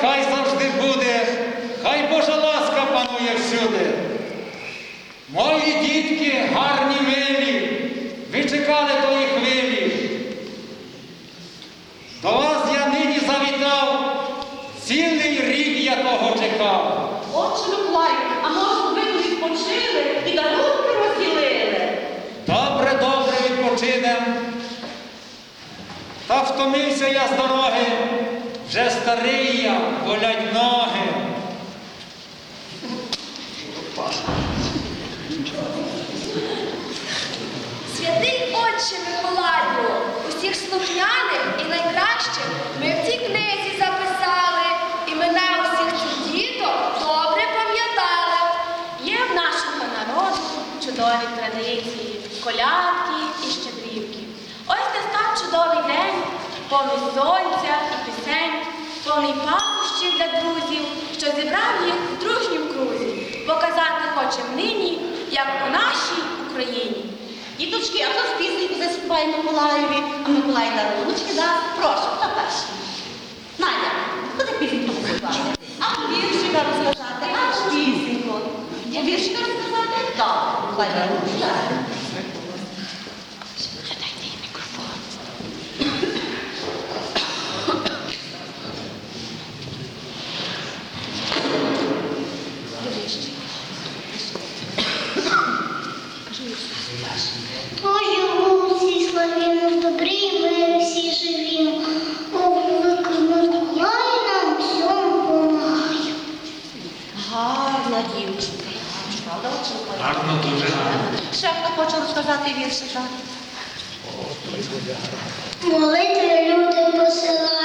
хай завжди буде, хай Божа ласка панує всюди. Мої дітки гарні милі, ви чекали тої хвилі. До вас я нині завітав, цілий рік я того чекав. Отче Миколаю, а може ви тут відпочили і дарунки розділили? Добре, добре відпочинем. Та втомився я з дороги, вже старий я, болять ноги. Святий Отче Миколаю, усіх слухняних і найкращих ми в цій книзі записали, і мене усіх цих діток добре пам'ятали. Є в нашого народу чудові традиції, колядки і щедрівки. Ось настав чудовий день, повний сонця повний пахощів для друзів, що зібрав їх в дружнім крузі. Показати хочем нині, як у нашій Україні. Діточки, а хто з пісеньку заспіває Миколаєві, а Миколай даруночки дасть? Прошу, хто перший? Надя, хто ти пісеньку заспіває? А віршика розказати, а пісеньку. Я віршика розказати? Так, Миколай даруночки. Дайте їй мікрофон. Ой, всі славімо, добрі, ми всі живі. О, Миколай нам всьому помагає. Гарна дівчинка. Гарно, дуже гарно. Ще хто хоче розказати віршика? Молитви люди посилають,